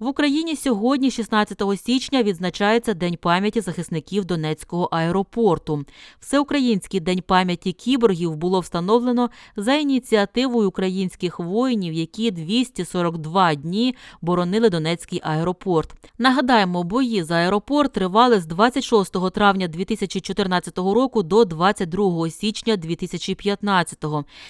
В Україні сьогодні, 16 січня, відзначається День пам'яті захисників Донецького аеропорту. Всеукраїнський день пам'яті кіборгів було встановлено за ініціативою українських воїнів, які 242 дні боронили Донецький аеропорт. Нагадаємо, бої за аеропорт тривали з 26 травня 2014 року до 22 січня 2015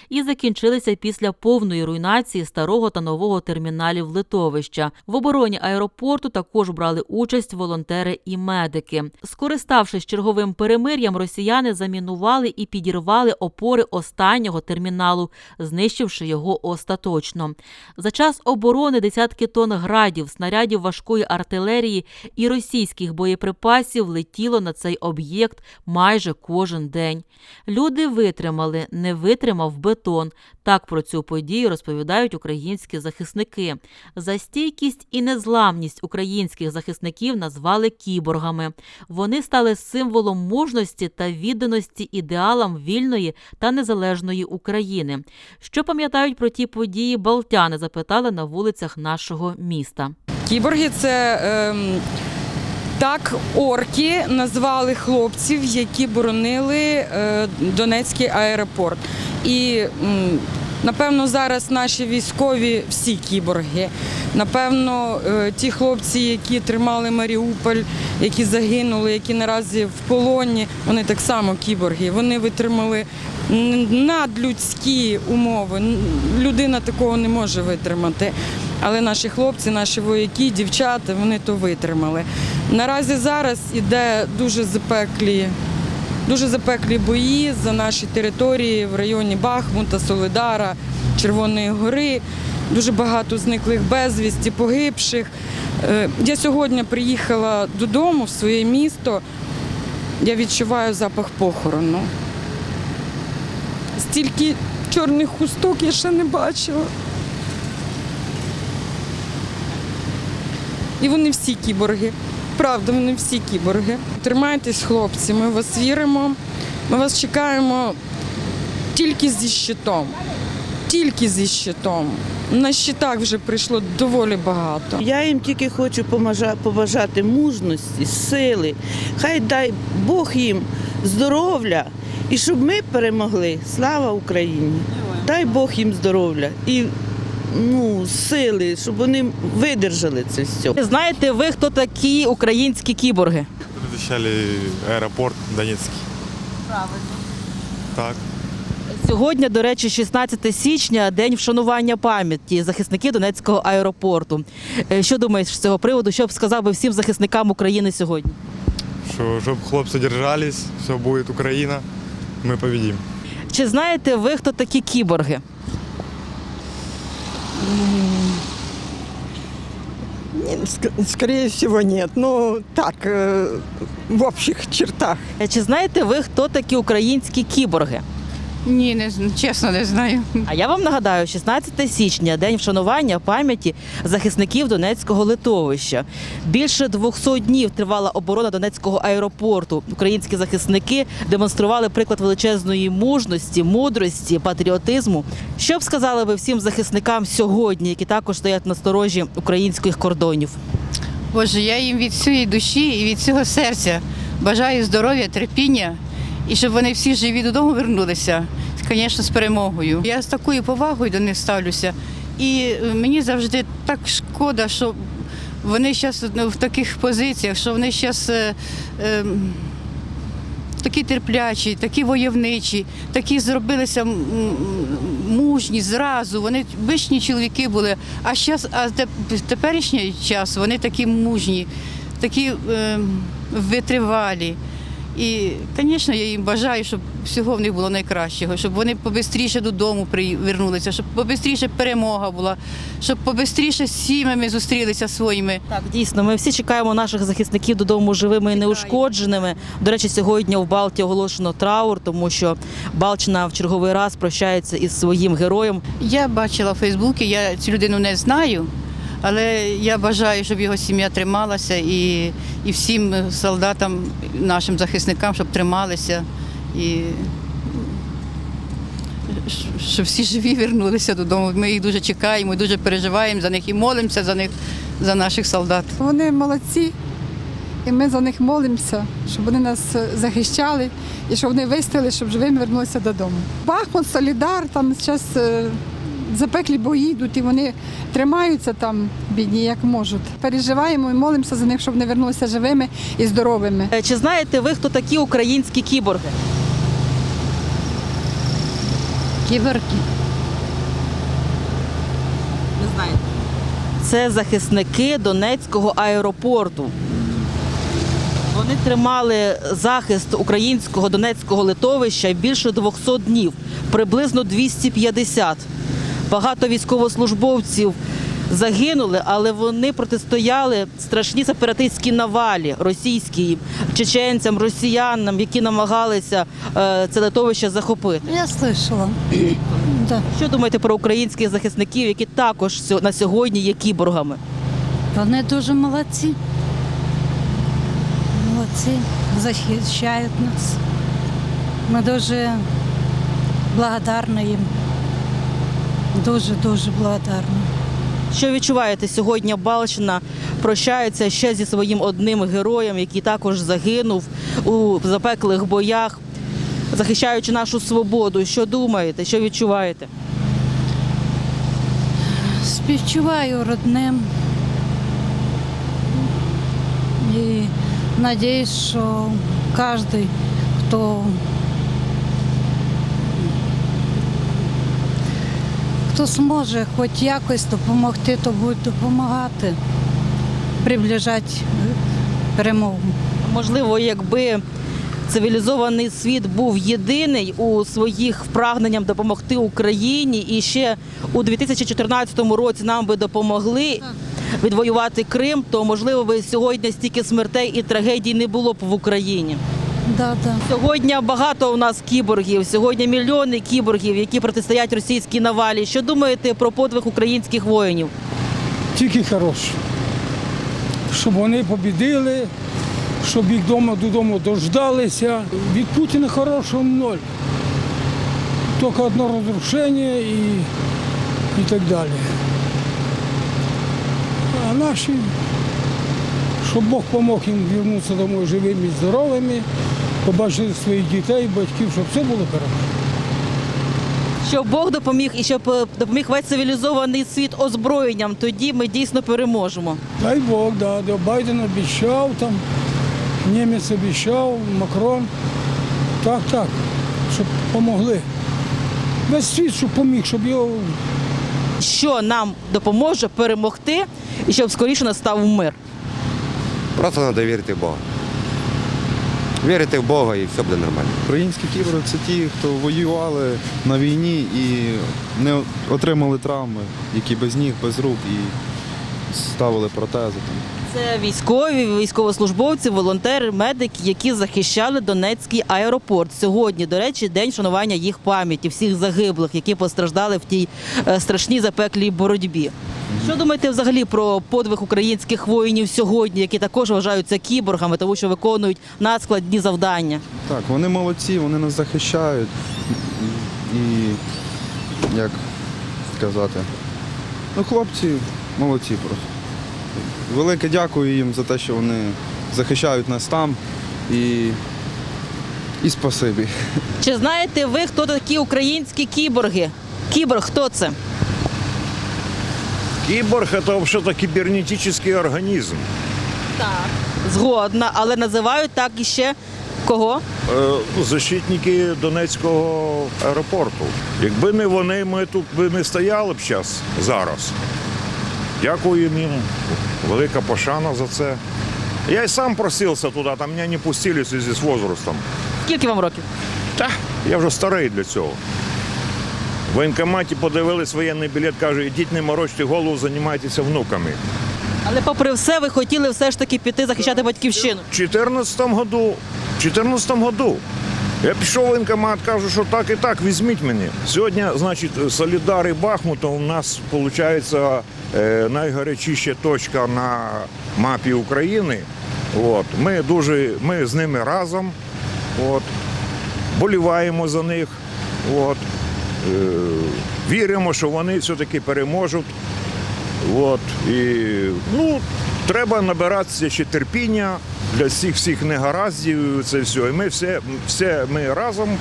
і закінчилися після повної руйнації старого та нового терміналів литовища. В обороні аеропорту також брали участь волонтери і медики. Скориставшись черговим перемир'ям, росіяни замінували і підірвали опори останнього терміналу, знищивши його остаточно. За час оборони десятки тонн градів, снарядів важкої артилерії і російських боєприпасів летіло на цей об'єкт майже кожен день. Люди витримали, не витримав бетон. Так про цю подію розповідають українські захисники. За стійкість і незламність українських захисників назвали кіборгами. Вони стали символом мужності та відданості ідеалам вільної та незалежної України. Що пам'ятають про ті події, балтяни запитали на вулицях нашого міста. Кіборги це ем, так орки назвали хлопців, які боронили е, Донецький аеропорт. І напевно зараз наші військові всі кіборги. Напевно, е, ті хлопці, які тримали Маріуполь, які загинули, які наразі в полоні, вони так само кіборги. Вони витримали надлюдські умови. Людина такого не може витримати. Але наші хлопці, наші вояки, дівчата, вони то витримали. Наразі зараз іде дуже запеклі, дуже запеклі бої за наші території в районі Бахмута, Солидара, Червоної гори. Дуже багато зниклих безвісті, погибших. Е, Я сьогодні приїхала додому в своє місто. Я відчуваю запах похорону. Стільки чорних хусток я ще не бачила. І вони всі кіборги. Правда, вони всі кіборги. Тримайтесь, хлопці, ми вас віримо. Ми вас чекаємо тільки зі щитом. Тільки зі щитом. На щитах вже прийшло доволі багато. Я їм тільки хочу побажати мужності, сили. Хай дай Бог їм здоров'я і щоб ми перемогли. Слава Україні! Дай Бог їм здоров'я ну, сили, щоб вони видержали це все. Знаєте ви, хто такі українські кіборги? Защищали аэропорт Донецкий. Правильно. Так. Сьогодні, до речі, 16 січня, день вшанування пам'яті захисників Донецького аеропорту. Е, Що думаєш з цього приводу? Що б сказав би всім захисникам України сьогодні? Что, чтобы хлопцы держались, все будет Украина, мы победим. Чи знаєте ви, хто такі кіборги? Скорее всего, нет. Ну, так, э, в общих чертах. Чи знаєте ви, хто такі українські кіборги? Ні, не зн- чесно не знаю. А я вам нагадаю, 16 січня день вшанування пам'яті захисників Донецького литовища. Більше 200 днів тривала оборона Донецького аеропорту. Українські захисники демонстрували приклад величезної мужності, мудрості, патріотизму. Що б сказали ви всім захисникам сьогодні, які також стоять на сторожі українських кордонів? Боже, я їм від всієї душі і від всього серця бажаю здоров'я, терпіння і щоб вони всі живі додому вернулися, звісно, з перемогою. Я з такою повагою до них ставлюся. І е, мені завжди так шкода, що вони зараз в таких позиціях, що вони зараз. Такі терплячі, такі войовничі, такі зробилися мужні зразу. Вони вишні чоловіки були. А щас, а теперішній час вони такі мужні, такі е, витривалі. І, звісно, я їм бажаю, щоб всього в них було найкращого, щоб вони побистріше додому привернулися, щоб побистріше перемога була, щоб побистріше з сім'ями зустрілися своїми. Так, дійсно, ми всі чекаємо наших захисників додому живими і неушкодженими. До речі, сьогодні в Балті оголошено траур, тому що Балчина в черговий раз прощається із своїм героєм. Я бачила в Фейсбуці, я цю людину не знаю, але я бажаю, щоб його сім'я трималася і, і всім солдатам, нашим захисникам, щоб трималися. І щоб всі живі вернулися додому. Ми їх дуже чекаємо, дуже переживаємо за них і молимося за них, за наших солдат. Вони молодці, і ми за них молимося, щоб вони нас е, захищали і щоб вони вистояли, щоб живими вернулися додому. Бахмут, Солідар, там зараз запеклі бої йдуть, і вони тримаються там, бідні, як можуть. Переживаємо і молимося за них, щоб вони вернулися живими і здоровими. Е, Чи знаєте ви, хто такі українські кіборги? Кіборги. Не знаєте. Це захисники Донецького аеропорту. Вони тримали захист українського Донецького литовища більше 200 днів, приблизно 250. Багато військовослужбовців загинули, але вони протистояли страшній сепаратистській навалі російській чеченцям, росіянам, які намагалися е, це литовище захопити. Я слышала. да. Що думаєте про українських захисників, які також на сьогодні є кіборгами? Вони дуже молодці. Молодці, захищають нас. Ми дуже благодарні їм. Дуже-дуже благодарні. Що відчуваєте сьогодні? Балщина прощається ще зі своїм одним героєм, який також загинув у запеклих боях, захищаючи нашу свободу. Що думаєте? Що відчуваєте? Співчуваю родним. І надіюсь, що кожен, хто, хто зможе хоч якось допомогти, то буде допомагати, приближати перемогу. Можливо, якби цивілізований світ був єдиний у своїх прагненням допомогти Україні, і ще у 2014 році нам би допомогли відвоювати Крим, то можливо би сьогодні стільки смертей і трагедій не було б в Україні. Да, да. Сьогодні багато у нас кіборгів. Сьогодні мільйони кіборгів, які протистоять російській навалі. Що думаєте про подвиг українських воїнів? тільки хороше. Щоб вони побідили, щоб їх дома додому дождалися. Від Путіна хорошого ноль. Тільки одне розрушення і, і так далі. А наші, щоб Бог помог їм повернутися домой живими і здоровими, побачити своїх дітей, батьків, щоб все було добре. Щоб Бог допоміг і щоб е, допоміг весь цивілізований світ озброєнням, тоді ми дійсно переможемо. Дай Бог, да. Байден обіцяв там, німець обіцяв, Макрон. Так, так, щоб допомогли. Весь світ, щоб поміг, щоб його Що нам допоможе перемогти і щоб скоріше настав мир. Просто треба вірити в Бога. Вірити в Бога і все буде нормально. Українські кібери це ті, хто воювали на війні і не отримали травми, які без ніг, без рук і ставили протези. Там. Це військові, військовослужбовці, волонтери, медики, які захищали Донецький аеропорт. Сьогодні, до речі, день шанування їх пам'яті, всіх загиблих, які постраждали в тій е, страшній запеклій боротьбі. Що думаєте взагалі про подвиг українських воїнів сьогодні, які також вважаються кіборгами, тому що виконують надскладні завдання? Так, вони молодці, вони нас захищають. І як сказати, ну хлопці молодці просто. Велике дякую їм за те, що вони захищають нас там. І, і спасибі. Чи знаєте ви, хто такі українські кіборги? Кіборг, хто це? Киборг – это вообще-то кибернетический организм. Згодна, але називають так іще кого? Е, ну, Защитники Донецького аеропорту. Якби не вони, ми тут би не стояли б зараз, зараз. Дякую їм. Велика пошана за це. Я й сам просився туди, там мене не пустили в зв'язку з возрастом. Скільки вам років? Та, я вже старий для цього. В воєнкоматі подивились воєнний білет, каже, ідіть не морочте голову, займайтеся внуками. Але попри все, ви хотіли все ж таки піти захищати батьківщину. В 2014 году, в 14 году я пішов в воєнкомат, кажу, що так і так, візьміть мене. Сьогодні, значить, Солідар і Бахмут у нас виходить найгарячіша точка на мапі України. От. Ми дуже, ми з ними разом. От. Боліваємо за них. От. віримо, що вони все-таки переможуть. От, і, ну, треба набиратися ще терпіння для всіх всіх негараздів. Це все. І ми все, все ми разом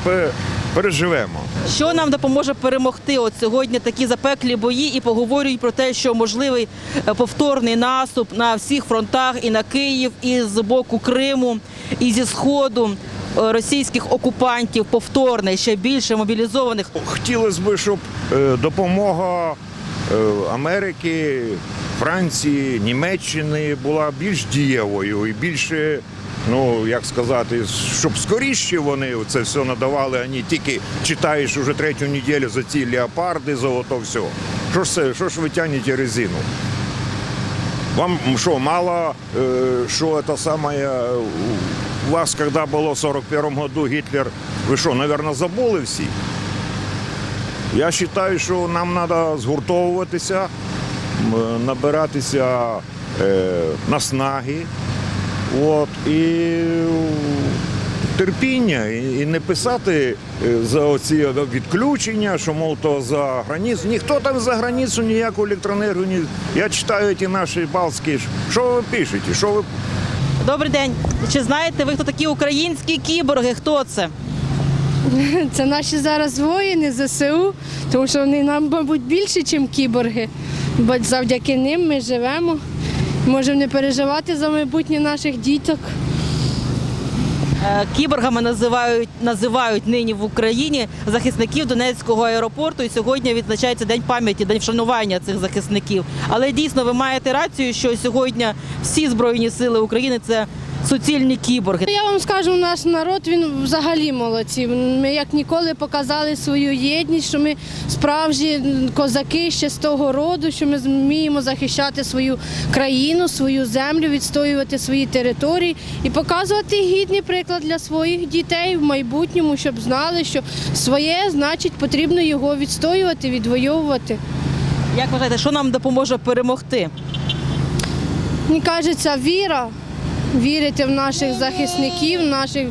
переживемо. Що нам допоможе перемогти? От сьогодні такі запеклі бої і поговорюють про те, що можливий е, повторний наступ на всіх фронтах і на Київ, і з боку Криму, і зі сходу е, російських окупантів повторний, ще більше мобілізованих. Хотілося б, щоб е, допомога Америки, Франції, Німеччини була більш дієвою і більше, ну як сказати, щоб скоріше вони це все надавали, а не тільки читаєш уже третю неділю за ці леопарди, за ото все. Що ж це, що ж ви тянете резину? Вам що, мало, э, что это самое, э, у вас, когда было в 41 году Гитлер, ви що, наверное, забули всі? Я вважаю, що нам треба згуртовуватися, м, набиратися е, наснаги от, і терпіння, і, і не писати е, за оці відключення, що мов то за границю. Ніхто там за границю ніяку електроенергію не. Я читаю ті наші балські. Що ви пишете? Що ви Добрий день. Чи знаєте ви, хто такі українські кіборги? Хто це? Це наші зараз воїни ЗСУ, тому що вони нам, мабуть, більше, ніж кіборги. Бо завдяки ним ми живемо. Можемо не переживати за майбутнє наших діток. Е, Кіборгами називають називають нині в Україні захисників Донецького аеропорту. І сьогодні відзначається день пам'яті, день вшанування цих захисників. Але дійсно ви маєте рацію, що сьогодні всі збройні сили України це суцільні кіборги. Я вам скажу, наш народ він взагалі молодці. Ми як ніколи показали свою єдність, що ми справжні козаки ще з того роду, що ми зміємо захищати свою країну, свою землю, відстоювати свої території і показувати гідний приклад для своїх дітей в майбутньому, щоб знали, що своє значить потрібно його відстоювати, відвоювати. Як вважаєте, що нам допоможе перемогти? Мені кажеться, віра. Вірити в наших захисників, наших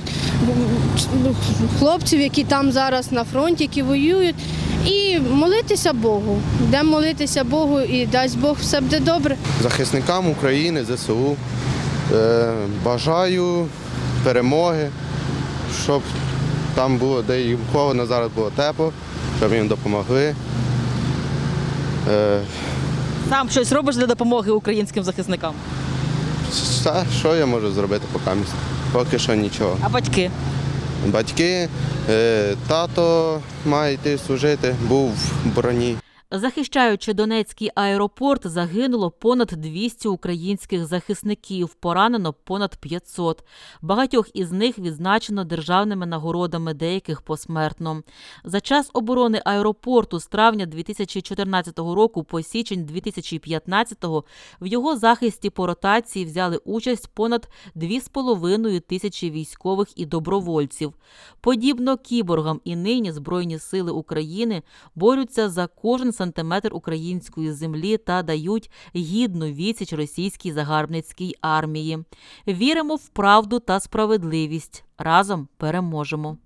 хлопців, які там зараз на фронті, які воюють, і молитися Богу. Йдемо молитися Богу і дасть Бог все буде добре. Захисникам України, ЗСУ е, бажаю перемоги, щоб там було, де їм холодно, зараз було тепло, щоб їм допомогли. Е, Сам щось робиш для допомоги українським захисникам? Все, що я можу зробити поки місць? Поки що нічого. А батьки? Батьки, е, тато має йти служити, був в броні. Захищаючи Донецький аеропорт, загинуло понад 200 українських захисників, поранено понад 500. Багатьох із них відзначено державними нагородами, деяких посмертно. За час оборони аеропорту з травня 2014 року по січень 2015 в його захисті по ротації взяли участь понад 2,5 тисячі військових і добровольців. Подібно кіборгам і нині Збройні сили України борються за кожен сантиметр української землі та дають гідну відсіч російській загарбницькій армії. Віримо в правду та справедливість. Разом переможемо.